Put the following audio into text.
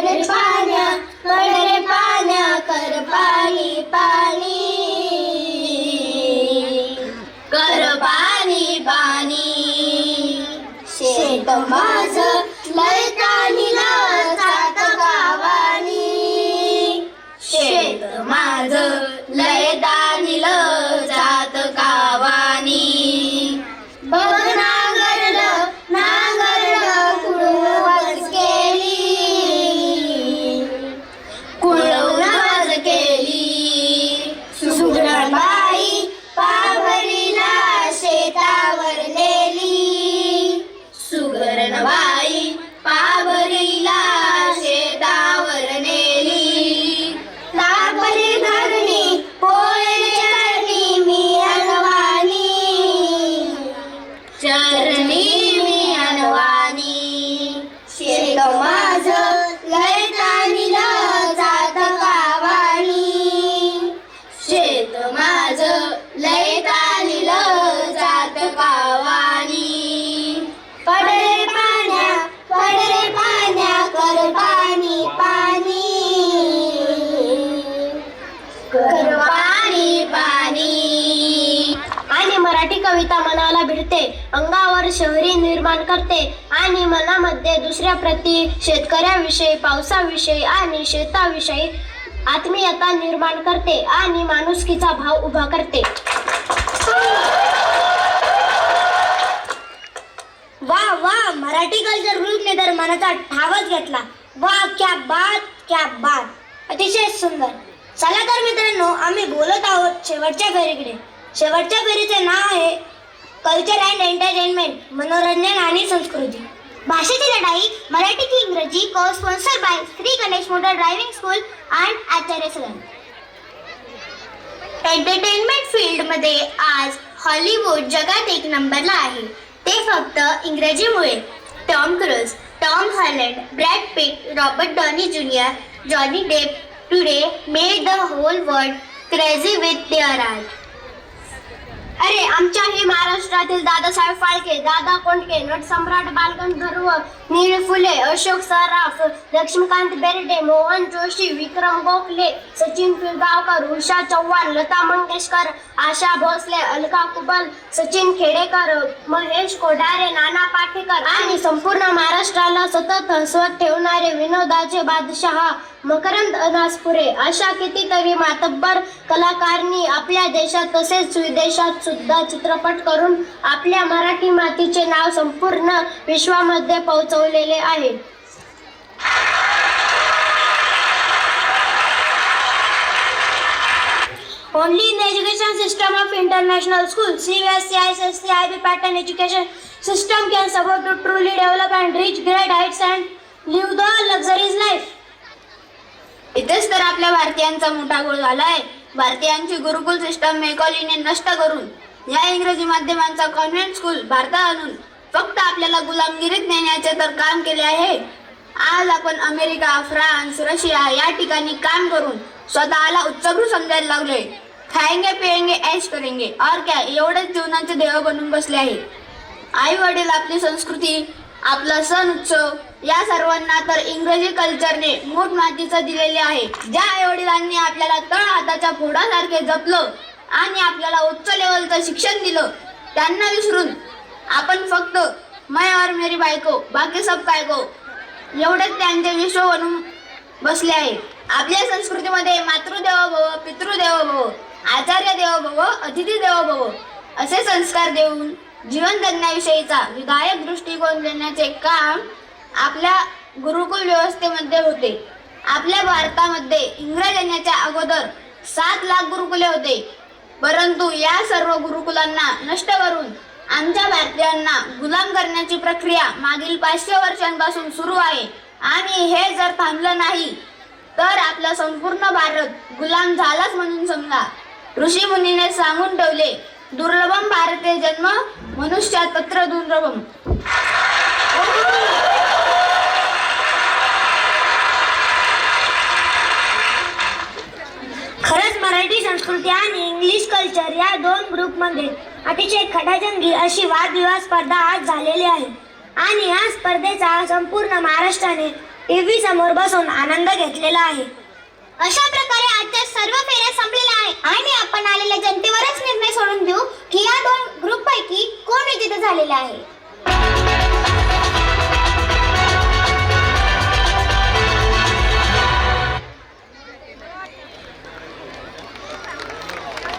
कडे पाण्या कडे पाण्या कर पाणी पाणी. कर पाणी पाणी. शेत माझ पाणी पाणी. आणि मराठी कविता मनाला भिडते अंगावर शहरी निर्माण करते. आणि मनामध्ये दुसऱ्या प्रती शेतकऱ्याविषयी पावसाविषयी आणि शेताविषयी आत्मीयता निर्माण करते आणि माणुसकीचा भाव उभा करते. वा वा मराठी कल्चर ग्रुपने तर मनाचा ठावच घेतला. वा क्या बात क्या बात. अतिशय सुंदर. चला तर मित्रांनो आम्ही बोलत आहोत शेवटच्या फेरीकडे. शेवटच्या फेरीचे नाव आहे कल्चर अँड एंटरटेनमेंट मनोरंजन आणि संस्कृती. भाषेची लढाई मराठी की इंग्रजी को sponsor by Shri Ganesh motor driving school and Acharya salon entertainment फील्डमध्ये आज हॉलिवूड जगात एक नंबरला आहे. ते फक्त इंग्रजीमुळे. Tom Cruise Tom Holland Brad Pitt Robert Downey junior Johnny Depp today made the whole world crazy with their art अरे आमच्या हे महाराष्ट्रातील दादासाहेब फाळके दादा कोंडके नटसम्राट बालगंधर्व नीळ फुले अशोक सराफ लक्ष्मीकांत बेर्डे मोहन जोशी विक्रम गोखले सचिन पिळगावकर उषा चव्हाण लता मंगेशकर आशा भोसले अलका कुबल सचिन खेडेकर महेश कोठारे नाना पाटेकर आणि संपूर्ण महाराष्ट्राला सतत हसवत ठेवणारे विनोदाचे बादशहा मकरंद अनासपुरे अशा कितीतरी मातब्बर कलाकारांनी आपल्या देशात तसेच विदेशात सुद्धा चित्रपट करून आपल्या मराठी मातीचे नाव संपूर्ण विश्वामध्ये पोहोचवलेले आहे Only in the education system of international schools, CBSE, ICSE, IB pattern education system can support to truly develop and reach great heights and live the luxurious life. इथेच तर आपल्या भारतीयांचा मोठा गोळ झालाय. भारतीयांची गुरुकुल सिस्टम मेकॉलीने नष्ट करून या इंग्रजी माध्यमांचा कॉन्व्हेंट स्कूल भारतात आणून फक्त आपल्याला गुलामगिरीत नेण्याचे तर काम केले आहे. आज आपण अमेरिका फ्रान्स रशिया या ठिकाणी काम करून स्वतःला उच्चभ्रू समजायला लागलोय. खाएंगे पिएंगे ऐश करेंगे. और क्या एवढेच जीवनाचे देव बनून बसले आहे. आई वडील आपली संस्कृती आपला सण उत्सव या सर्वांना तर इंग्रजी कल्चरने मूठ मातीचं दिलेले आहे. ज्या आई वडिलांनी आपल्याला तळ हाताच्या फोडासारखे जपलं आणि आपल्याला उच्च लेवलचं शिक्षण दिलं त्यांना विसरून आपण फक्त मै और मेरी बायको बाकी सब काय गो? एवढेच त्यांचे विश्व बनून बसले आहे. आपल्या संस्कृतीमध्ये मातृदेवो भव पितृदेव भव आचार्य देवो भव अतिथी देवो भव असे संस्कार देऊन जीवन जगण्याविषयीचा विधायक दृष्टिकोन देण्याचे काम आपल्या गुरुकुल व्यवस्थेमध्ये होते. आपल्या भारतामध्ये इंग्रज येण्याच्या अगोदर सात लाख गुरुकुले होते. परंतु या सर्व गुरुकुलांना नष्ट करून आमच्या भारतीयांना गुलाम करण्याची प्रक्रिया मागील पाचशे वर्षांपासून सुरू आहे. आणि हे जर थांबलं नाही तर आपला संपूर्ण भारत गुलाम झालाच म्हणून समजा. ऋषी मुनीने सांगून ठेवले दुर्लभम भारते जन्म मनुष्यात तत्र दुर्लभम. खरंच मराठी संस्कृती आणि इंग्लिश कल्चर या दोन ग्रुपमध्ये अतिशय खडाजंगी अशी वादविवाद स्पर्धा आज झालेली आहे. आणि या स्पर्धेचा संपूर्ण महाराष्ट्राने टी व्ही समोर बसून आनंद घेतलेला आहे. अशा प्रकारे आजच्या सर्व फेऱ्या संपलेल्या आहे आणि आपण आलेल्या जनतेवरच निर्णय सोडून देऊ की या दोन ग्रुप पैकी कोण विजेता झालेला आहे?